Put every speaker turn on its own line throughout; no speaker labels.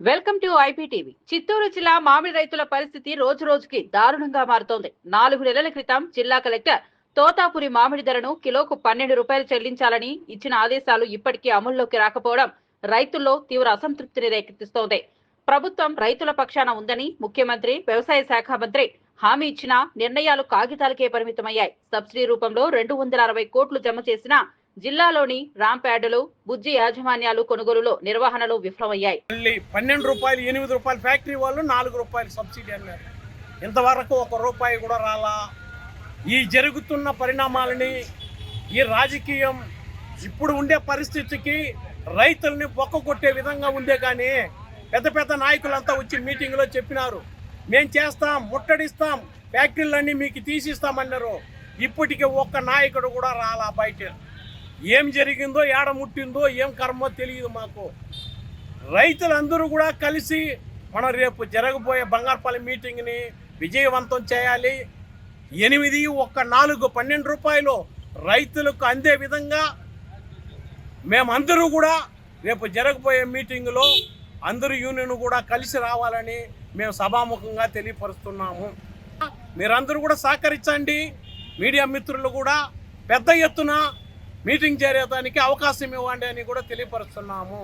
Welcome to IPTV. Chittoor జిల్లా మామిడి రైతుల పరిస్థితి రోజు రోజుకి దారుణంగా మారుతోంది. నాలుగు నెలల క్రితం జిల్లా కలెక్టర్ తోతాపురి మామిడి ధరను కిలోకు పన్నెండు రూపాయలు చెల్లించాలని ఇచ్చిన ఆదేశాలు ఇప్పటికీ అమల్లోకి రాకపోవడం రైతుల్లో తీవ్ర అసంతృప్తిని రేకెత్తిస్తోంది. ప్రభుత్వం రైతుల పక్షాన ఉందని ముఖ్యమంత్రి వ్యవసాయ శాఖ మంత్రి హామీ ఇచ్చినా నిర్ణయాలు కాగితాలకే పరిమితమయ్యాయి. సబ్సిడీ రూపంలో రెండు వందల అరవై కోట్లు జమ చేసినా జిల్లాలోని రాంప్యాడులు బుజ్జి యాజమాన్యాలు కొనుగోలులో నిర్వహణలో విఫలమయ్యాయి.
మళ్ళీ పన్నెండు రూపాయలు ఎనిమిది రూపాయలు ఫ్యాక్టరీ వాళ్ళు నాలుగు రూపాయలు సబ్సిడీ అన్నారు. ఇంతవరకు ఒక రూపాయి కూడా రాలా. ఈ జరుగుతున్న పరిణామాలని ఈ రాజకీయం ఇప్పుడు ఉండే పరిస్థితికి రైతుల్ని బొక్క కొట్టే విధంగా ఉందే కానీ పెద్ద పెద్ద నాయకులంతా వచ్చి మీటింగ్లో చెప్పినారు. మేం చేస్తాం ముట్టడిస్తాం ఫ్యాక్టరీలన్నీ మీకు తీసిస్తామన్నారు. ఇప్పటికే ఒక్క నాయకుడు కూడా రాలా బయట. ఏం జరిగిందో ఏడ ముట్టిందో ఏం కర్మో తెలియదు మాకు. రైతులందరూ కూడా కలిసి మనం రేపు జరగబోయే బంగారపల్లి మీటింగ్ని విజయవంతం చేయాలి. ఎనిమిది ఒక్క నాలుగు పన్నెండు రూపాయలు రైతులకు అందే విధంగా మేమందరూ కూడా రేపు జరగబోయే మీటింగులో అందరూ యూనియన్ కూడా కలిసి రావాలని మేము సభాముఖంగా తెలియపరుస్తున్నాము. మీరందరూ కూడా సహకరించండి. మీడియా మిత్రులు కూడా పెద్ద ఎత్తున మీటింగ్ చేరేదానికి అవకాశం ఇవ్వండి అని కూడా తెలియపరుస్తున్నాము.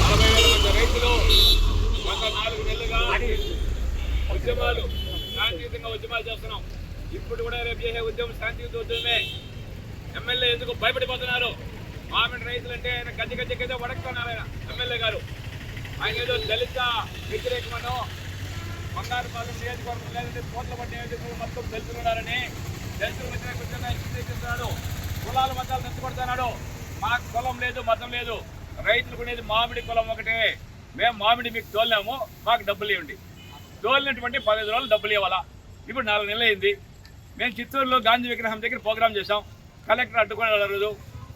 నలభై వేల మంది రైతులు గత నాలుగు నెలలుగా ఉద్యమాలు శాంతియుతంగా ఉద్యమాలు చేస్తున్నాం. ఇప్పుడు కూడా రేపు చేసే ఉద్యమం శాంతియుత ఉద్యమే ఎమ్మెల్యే ఎందుకు భయపడిపోతున్నారు? మామిడి రైతులు అంటే ఆయన గజ్జి గజ్జకైతే వడకుతున్నారు ఆయన ఎమ్మెల్యే గారు. ఆయన ఏదో దళిత వ్యతిరేకమనో బంగారుపాలెం నియోజకవర్గం లేదంటే కోట్లపట్టు నియోజకవర్గం మొత్తం తెలుసుకున్నారని దళితుల వ్యతిరేక ఉద్యమాన్ని ఆయన కులాల మతాలు నెత్తుకొడుతున్నాడు మాకు కులం లేదు మతం లేదు. రైతులు కొనేది మామిడి కులం ఒకటే. మేము మామిడి మీకు తోలినాము మాకు డబ్బులు ఇవ్వండి. తోలినటువంటి పదిహేను రోజులు డబ్బులు ఇవ్వాలా? ఇప్పుడు నాలుగు నెలలు అయింది. మేము చిత్తూరులో గాంధీ విగ్రహం దగ్గర ప్రోగ్రామ్ చేసాం కలెక్టర్ అడ్డుకుని రోజు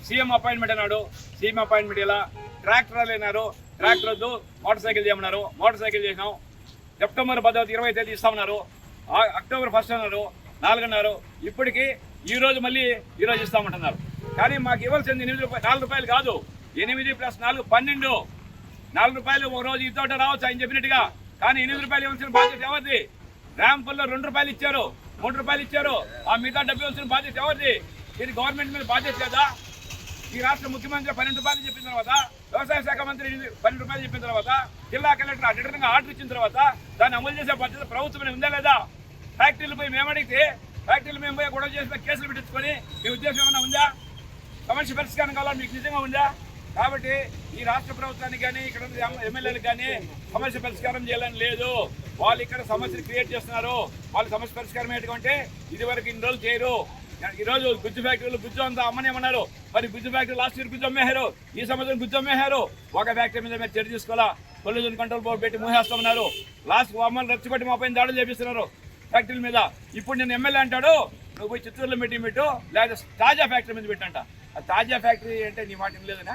సీఎం అపాయింట్మెంట్ అన్నాడు. సీఎం అపాయింట్మెంట్ ఇలా ట్రాక్టర్ అయినారు ట్రాక్టర్ వద్దు మోటార్ సైకిల్ చేయమన్నారు. మోటార్ సైకిల్ చేసినాం. సెప్టెంబర్ పదవ ఇరవై తేదీ ఇస్తామన్నారు. అక్టోబర్ ఫస్ట్ అన్నారు. నాలుగున్నర. ఇప్పటికి ఈ రోజు మళ్ళీ ఈ రోజు ఇస్తామంటున్నారు. కానీ మాకు ఇవ్వాల్సింది ఎనిమిది రూపాయలు నాలుగు రూపాయలు కాదు. ఎనిమిది ప్లస్ నాలుగు పన్నెండు. నాలుగు రూపాయలు ఒక రోజు ఈ తోట రావచ్చు ఆయన చెప్పినట్టుగా. కానీ ఎనిమిది రూపాయలు ఇవ్వాల్సిన బాధ్యత ఎవరిది? ర్యాంపుల్లో రెండు రూపాయలు ఇచ్చారు మూడు రూపాయలు ఇచ్చారు. ఆ మిగతా డబ్బు ఇవ్వాల్సిన బాధ్యత ఎవరిది? ఇది గవర్నమెంట్ మీద బాధ్యత కదా. ఈ రాష్ట్ర ముఖ్యమంత్రి పన్నెండు రూపాయలు చెప్పిన తర్వాత వ్యవసాయ శాఖ మంత్రి పన్నెండు రూపాయలు చెప్పిన తర్వాత జిల్లా కలెక్టర్ అడ్డంగా ఆర్డర్ ఇచ్చిన తర్వాత దాన్ని అమలు చేసే బాధ్యత ప్రభుత్వం ఉందా లేదా? ఫ్యాక్టరీలు పోయి మేము అడిగితే ఫ్యాక్టరీలు మేము పోయి గొడవ చేసిన కేసులు పెట్టించుకొని మీ ఉద్దేశం ఏమైనా ఉందా? సమస్య పరిష్కారం కావాలని మీకు నిజంగా ఉందా? కాబట్టి ఈ రాష్ట్ర ప్రభుత్వానికి కానీ ఇక్కడ ఎమ్మెల్యేలకు కానీ సమస్య పరిష్కారం చేయాలని లేదు. వాళ్ళు ఇక్కడ సమస్యలు క్రియేట్ చేస్తున్నారు. వాళ్ళ సమస్య పరిష్కారం ఏంటంటే ఇది వరకు ఇన్ని రోజులు చేయరు. ఈ రోజు గుజ్జు ఫ్యాక్టరీలు గుజ్జు అంతా అమ్మనేమన్నారు మరి గుజ్జు ఫ్యాక్టరీ లాస్ట్ ఇయర్ గుజ్జు అమ్మేశారు. ఈ సంవత్సరం గుజ్జు అమ్మేశారు. ఒక ఫ్యాక్టరీ మీద మీరు చర్య తీసుకోవాలా? పొల్యూషన్ కంట్రోల్ బోర్డు పెట్టి మూసేస్తామన్నారు. లాస్ట్ అమ్మని రెచ్చగొట్టి మా పైన దాడులు చేపిస్తున్నారు. ఫ్యాక్టరీల మీద. ఇప్పుడు నేను ఎమ్మెల్యే అంటాడు నువ్వు పోయి చిత్తూరులో మీటింగ్ పెట్టు లేదా తాజా ఫ్యాక్టరీ మీద పెట్టంట. ఆ తాజా ఫ్యాక్టరీ అంటే నీ మాట లేదనా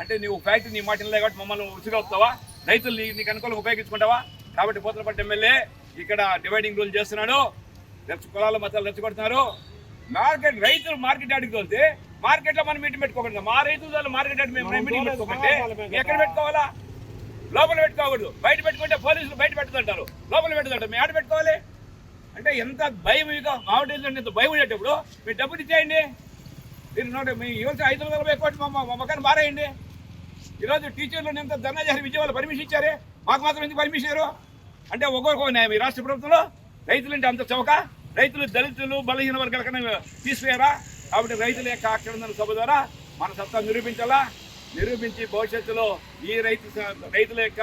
అంటే నువ్వు ఫ్యాక్టరీ నీ మాట లేదు కాబట్టి మమ్మల్ని ఉసుగవుతావా రైతులు నీ- నీకు అనుకూలంగా ఉపయోగించుకుంటావా? కాబట్టి పోతలపట్టు ఎమ్మెల్యే ఇక్కడ డివైడింగ్ రూల్ చేస్తున్నాడు. రెచ్చ కులాల మతాలు రెచ్చగొడుతున్నారు. మార్కెట్ రైతులు మార్కెట్ యార్డ్కి వెళ్తే మార్కెట్లో మనం మీటింగ్ పెట్టుకోకూడదు. మా రైతులు మార్కెట్ యార్డ్ మేము మీటింగ్ పెట్టుకోకండి ఎక్కడ పెట్టుకోవాలా? లోపల పెట్టుకోకూడదు. బయట పెట్టుకుంటే పోలీసులు బయట పెట్టుకుంటారు లోపల పెట్టుకుంటారు మేము ఆడ పెట్టుకోవాలి? అంటే ఎంత భయం ఇక మామిడి ఎంత భయం ఉండేటప్పుడు మీరు డబ్బులు ఇచ్చేయండి. మీరు మీ యువత ఐదు వందల రూపాయలు కోట్లు మా మా మొక్కను మారేయండి ఈరోజు టీచర్లు ఎంత ధర్నా చేసి విజయవాడ పర్మిషన్ ఇచ్చారే? మాకు మాత్రం ఎందుకు పర్మిషన్ ఇచ్చారు అంటే ఒక్కొక్క న్యాయం. ఈ రాష్ట్ర ప్రభుత్వంలో రైతులు అంటే అంత చౌక రైతులు దళితులు బలహీన వర్గాల కన్నా తీసిపోయారా కాబట్టి రైతుల యొక్క అక్షరందన సభ ద్వారా మన సత్తా నిరూపించాలా? నిరూపించి భవిష్యత్తులో ఈ రైతు రైతుల యొక్క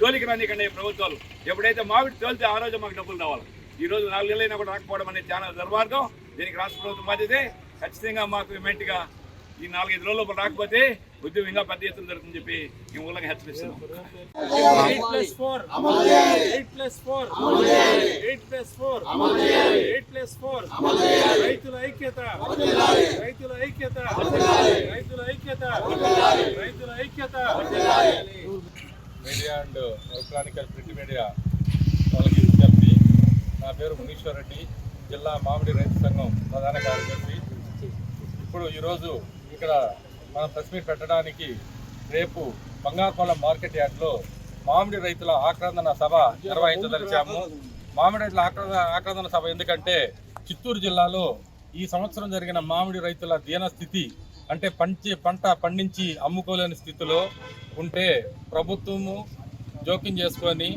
జోలికి రానికండి ప్రభుత్వాలు. ఎప్పుడైతే మామిడి తోలితే ఆ రోజు మాకు డబ్బులు రావాలి. ఈ రోజు నాలుగు నెలలైనా కూడా రాకపోవడం అనేది చాలా దుర్మార్గం. దీనికి రాష్ట్ర ప్రభుత్వం బాధ్యతే. ఖచ్చితంగా మాకు ఇమెంట్గా ఈ నాలుగైదు రోజుల లోపల రాకపోతే ఉద్యోగం ఇంకా పెద్ద ఎత్తున జరుగుతుందని చెప్పి ఈ మూలంగా హెచ్చరిస్తున్నాం.
Eight plus four eight plus four eight plus four eight plus four రైతుల ఐక్యత రైతుల ఐక్యత రైతుల ఐక్యత రైతుల ఐక్యత
media and electronical print media నా పేరు మునీశ్వర్ రెడ్డి జిల్లా మామిడి రైతు సంఘం ప్రధాన కార్యదర్శి. ఇప్పుడు ఈరోజు ఇక్కడ మనం ప్రెస్ మీట్ పెట్టడానికి రేపు బంగారుపాలెం మార్కెట్ యార్డ్లో మామిడి రైతుల ఆక్రందన సభ నిర్వహించదలిచాము మామిడి రైతుల ఆక్రంద ఆక్రందన సభ ఎందుకంటే చిత్తూరు జిల్లాలో ఈ సంవత్సరం జరిగిన మామిడి రైతుల దీన స్థితి అంటే పంచి పంట పండించి అమ్ముకోలేని స్థితిలో ఉంటే ప్రభుత్వము జోక్యం చేసుకొని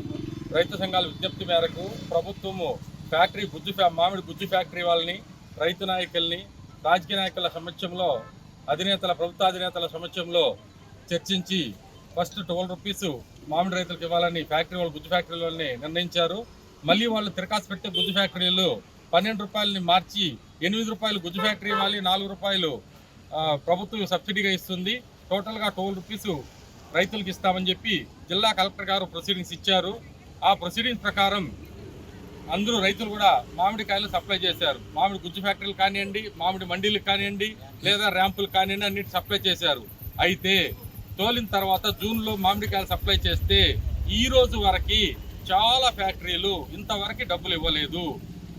రైతు సంఘాల విజ్ఞప్తి మేరకు ప్రభుత్వము ఫ్యాక్టరీ గుజ్జు ఫ్యా మామిడి గుజ్జు ఫ్యాక్టరీ వాళ్ళని రైతు నాయకుల్ని రాజకీయ నాయకుల సమక్షంలో అధినేతల ప్రభుత్వ అధినేతల సమక్షంలో చర్చించి ఫస్ట్ ట్వెల్వ్ రూపీస్ మామిడి రైతులకు ఇవ్వాలని ఫ్యాక్టరీ వాళ్ళు గుజ్జు ఫ్యాక్టరీ వాళ్ళని నిర్ణయించారు. మళ్ళీ వాళ్ళు తిరకాసు పెట్టే గుజ్జు ఫ్యాక్టరీలు పన్నెండు రూపాయలని మార్చి ఎనిమిది రూపాయలు గుజ్జు ఫ్యాక్టరీ ఇవ్వాలి నాలుగు రూపాయలు ప్రభుత్వం సబ్సిడీగా ఇస్తుంది. టోటల్గా ట్వెల్వ్ రూపీస్ రైతులకు ఇస్తామని చెప్పి జిల్లా కలెక్టర్ గారు ప్రొసీడింగ్స్ ఇచ్చారు. ఆ ప్రొసీడింగ్స్ ప్రకారం అందరూ రైతులు కూడా మామిడికాయలు సప్లై చేశారు. మామిడి గుజ్జు ఫ్యాక్టరీలు కానివ్వండి మామిడి మండీలకు కానివ్వండి లేదా ర్యాంపులు కానివ్వండి అన్నిటి సప్లై చేశారు. అయితే తోలిన తర్వాత జూన్లో మామిడికాయలు సప్లై చేస్తే ఈ రోజు వరకు చాలా ఫ్యాక్టరీలు ఇంతవరకు డబ్బులు ఇవ్వలేదు.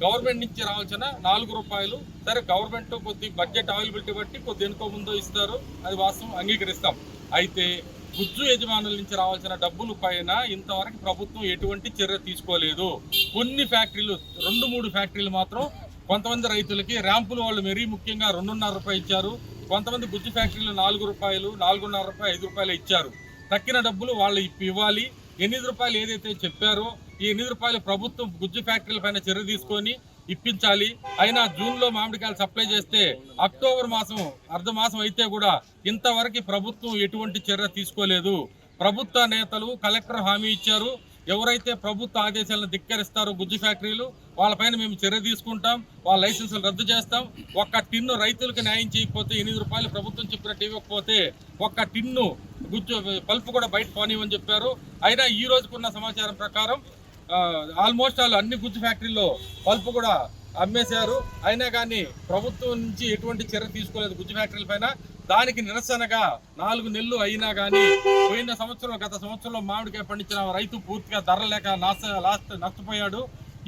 గవర్నమెంట్ నుంచి రావాల్సిన నాలుగు రూపాయలు సరే గవర్నమెంట్ కొద్ది బడ్జెట్ అవైలబిలిటీ బట్టి కొద్ది ఎనుకో ముందో ఇస్తారు. అది వాస్తవం అంగీకరిస్తాం. అయితే గుజ్జు యజమానుల నుంచి రావాల్సిన డబ్బులు పైన ఇంతవరకు ప్రభుత్వం ఎటువంటి చర్య తీసుకోలేదు. కొన్ని ఫ్యాక్టరీలు రెండు మూడు ఫ్యాక్టరీలు మాత్రం కొంతమంది రైతులకి ర్యాంపులు వాళ్ళు మరీ ముఖ్యంగా రెండున్నర రూపాయలు ఇచ్చారు. కొంతమంది గుజ్జు ఫ్యాక్టరీలు నాలుగు రూపాయలు నాలుగున్నర రూపాయలు ఐదు రూపాయలు ఇచ్చారు. తక్కిన డబ్బులు వాళ్ళు ఇప్పి ఇవ్వాలి. ఎనిమిది రూపాయలు ఏదైతే చెప్పారో ఈ ఎనిమిది రూపాయలు ప్రభుత్వం గుజ్జు ఫ్యాక్టరీల పైన చర్య తీసుకొని ఇప్పించాలి. అయినా జూన్లో మామిడికాయలు సప్లై చేస్తే అక్టోబర్ మాసం అర్ధమాసం అయితే కూడా ఇంతవరకు ప్రభుత్వం ఎటువంటి చర్య తీసుకోలేదు. ప్రభుత్వ నేతలు కలెక్టర్ హామీ ఇచ్చారు. ఎవరైతే ప్రభుత్వ ఆదేశాలను ధిక్కరిస్తారో గుజ్జు ఫ్యాక్టరీలు వాళ్ళపైన మేము చర్య తీసుకుంటాం. వాళ్ళ లైసెన్సులు రద్దు చేస్తాం. ఒక్క టిన్ను రైతులకు న్యాయం చేయకపోతే ఎనిమిది రూపాయలు ప్రభుత్వం చెప్పినట్టు ఇవ్వకపోతే ఒక్క టిన్ను గుజ్జు పల్పు కూడా బయట పోనివ్వని చెప్పారు. అయినా ఈ రోజుకున్న సమాచారం ప్రకారం ఆల్మోస్ట్ ఆల్ అన్ని గుజ్జు ఫ్యాక్టరీలో పల్పు కూడా అమ్మేశారు. అయినా కానీ ప్రభుత్వం నుంచి ఎటువంటి చర్య తీసుకోలేదు గుజ్జు ఫ్యాక్టరీల పైన. దానికి నిరసనగా నాలుగు నెలలు అయినా కానీ పోయిన సంవత్సరం గత సంవత్సరంలో మామిడికాయ పండించిన రైతు పూర్తిగా ధర లేక నాశ లాస్ట్ నష్టపోయాడు.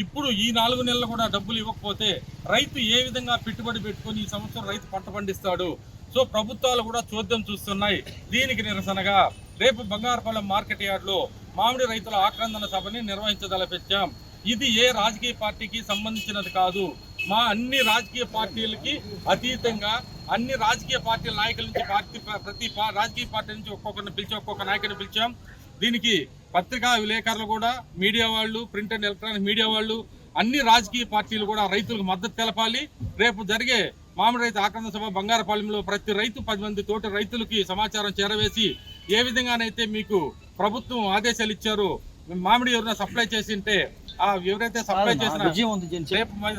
ఇప్పుడు ఈ నాలుగు నెలలు కూడా డబ్బులు ఇవ్వకపోతే రైతు ఏ విధంగా పెట్టుబడి పెట్టుకొని ఈ సంవత్సరం రైతు పంట పండిస్తాడు? సో ప్రభుత్వాలు కూడా చోద్యం చూస్తున్నాయి. దీనికి నిరసనగా రేపు బంగారపాలెం మార్కెట్ యార్డ్లో మామిడి రైతుల ఆక్రందన సభని నిర్వహించదలపెట్టాం. ఇది ఏ రాజకీయ పార్టీకి సంబంధించినది కాదు. మా అన్ని రాజకీయ పార్టీలకి అతీతంగా అన్ని రాజకీయ పార్టీల నాయకుల నుంచి పార్టీ ప్రతి రాజకీయ పార్టీ నుంచి ఒక్కొక్కరిని పిలిచి ఒక్కొక్క నాయకుని పిలిచాం. దీనికి పత్రికా విలేకరులు కూడా మీడియా వాళ్ళు ప్రింట్ అండ్ ఎలక్ట్రానిక్ మీడియా వాళ్ళు అన్ని రాజకీయ పార్టీలు కూడా రైతులకు మద్దతు తెలపాలి. రేపు జరిగే మామిడి రైతు ఆక్రమణ సభ బంగారపాలెంలో ప్రతి రైతు పది మంది తోటి రైతులకి సమాచారం చేరవేసి ఏ విధంగానైతే మీకు ప్రభుత్వం ఆదేశాలు ఇచ్చారో మామిడి ఎవరైనా సప్లై చేసింటే ఆ ఎవరైతే సప్లై చేసిన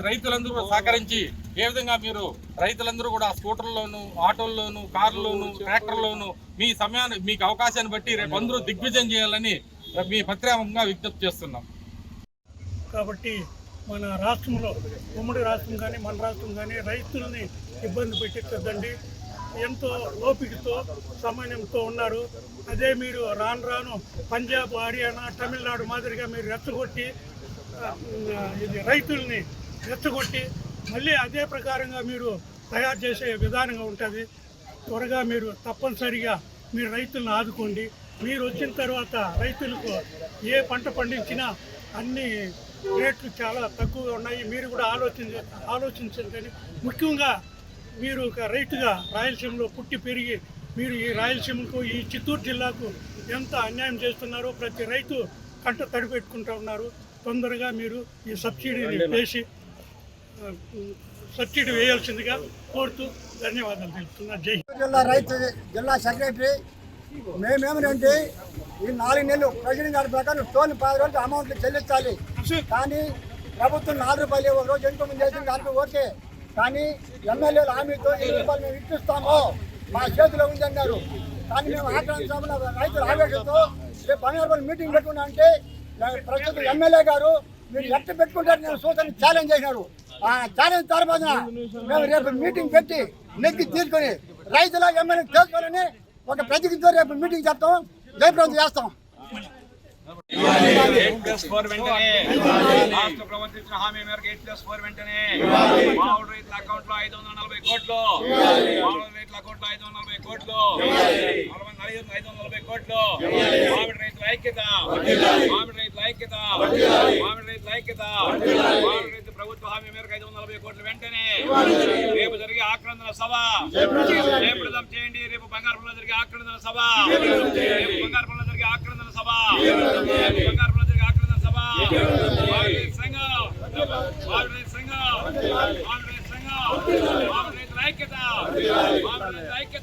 రైతులందరూ కూడా సహకరించి ఏ విధంగా మీరు రైతులందరూ కూడా స్కూటర్లోను ఆటోల్లోను కార్లలోను ట్రాక్టర్లోను మీ సమయాన్ని మీకు అవకాశాన్ని బట్టి రేపు అందరూ దిగ్విజయం చేయాలని మీ పత్రికంగా విజ్ఞప్తి చేస్తున్నాం.
కాబట్టి మన రాష్ట్రంలో ఉమ్మడి రాష్ట్రం కానీ మన రాష్ట్రం కానీ రైతుల్ని ఇబ్బంది పెట్టించద్దండి ఎంతో ఓపికతో సమన్వయంతో ఉన్నారు. అదే మీరు రాను రాను పంజాబ్ హర్యానా తమిళనాడు మాదిరిగా మీరు రెచ్చగొట్టి ఇది రైతుల్ని రెచ్చగొట్టి మళ్ళీ అదే ప్రకారంగా మీరు తయారు చేసే విధానంగా ఉంటుంది. త్వరగా మీరు తప్పనిసరిగా మీరు రైతులను ఆదుకోండి. మీరు వచ్చిన తర్వాత రైతులకు ఏ పంట పండించినా అన్ని రేట్లు చాలా తక్కువగా ఉన్నాయి. మీరు కూడా ఆలోచించ ఆలోచించండి. ముఖ్యంగా మీరు ఒక రైతుగా రాయలసీమలో పుట్టి పెరిగి మీరు ఈ రాయలసీమకు ఈ చిత్తూరు జిల్లాకు ఎంత అన్యాయం చేస్తున్నారో ప్రతి రైతు కంట తడిపెట్టుకుంటూ ఉన్నారు. తొందరగా మీరు ఈ సబ్సిడీని వేసి సబ్సిడీ వేయాల్సిందిగా కోరుతూ ధన్యవాదాలు తెలుపుతున్నా. జై.
జిల్లా రైతు జిల్లా సెక్రటరీ మేమేమిటంటే ఈ నాలుగు నెలలు ప్రెసిడెంట్ గారి ప్రకారం టోల్ పది రోజులు అమౌంట్లు చెల్లించాలి. కానీ ప్రభుత్వం నాలుగు రూపాయలు ఒక రోజు ఎంతో మంది చేసింది దాంట్లో ఓకే. కానీ ఎమ్మెల్యేలు హామీతో ఎన్ని రూపాయలు మేము ఇప్పిస్తాము. మా చేతిలో ఉంది అన్నారు కానీ మేము ఆక్రమణ సభలో రైతుల ఆవేశంతో రేపు పన్నెండు మీటింగ్ పెట్టుకున్నా అంటే ప్రస్తుతం ఎమ్మెల్యే గారు మీరు ఎట్ట పెట్టుకుంటారు నేను సూచన ఛాలెంజ్ చేసినారు. ఆ ఛాలెంజ్ తర్వాత మేము రేపు మీటింగ్ పెట్టి నెగ్గి తీసుకొని రైతుల ఎమ్మెల్యే చేసుకోవాలని ఒక ప్రతిజ్ఞతో రేపు మీటింగ్ చేస్తాం. జయప్రదం చేస్తాం.
ఎయిట్ ప్లస్ ఫోర్ వెంటనే. రాష్ట్ర ప్రభుత్వం ఇచ్చిన హామీ మేరకు ఎయిట్ ప్లస్ ఫోర్ వెంటనే. మామూలు రైతుల అకౌంట్లో ఐదు వందల నలభై కోట్లు. మామూలు రైతుల అకౌంట్లో ఐదు వందల నలభై కోట్లు. ఐదు వందల నలభై కోట్లు. మామిడి రైతుల ఐక్యత. మామిడి రైతుల ఐక్యత. మామిడి రైతుల ఐక్యత. మామిడి రైతు ప్రభుత్వ హామీ మేరకు ఐదు వందల నలభై కోట్లు వెంటనే. రేపు జరిగే ఆక్రందన సభ. రేపు చేయండి. రేపు బంగారంలో జరిగే ఆక్రందన సభ. రేపు సభ బంగారు ప్రాజెక్ట్ ఆక్రమణ సభ. సంఘం. సంఘం. సంఘం ఐక్యత ఐక్యత.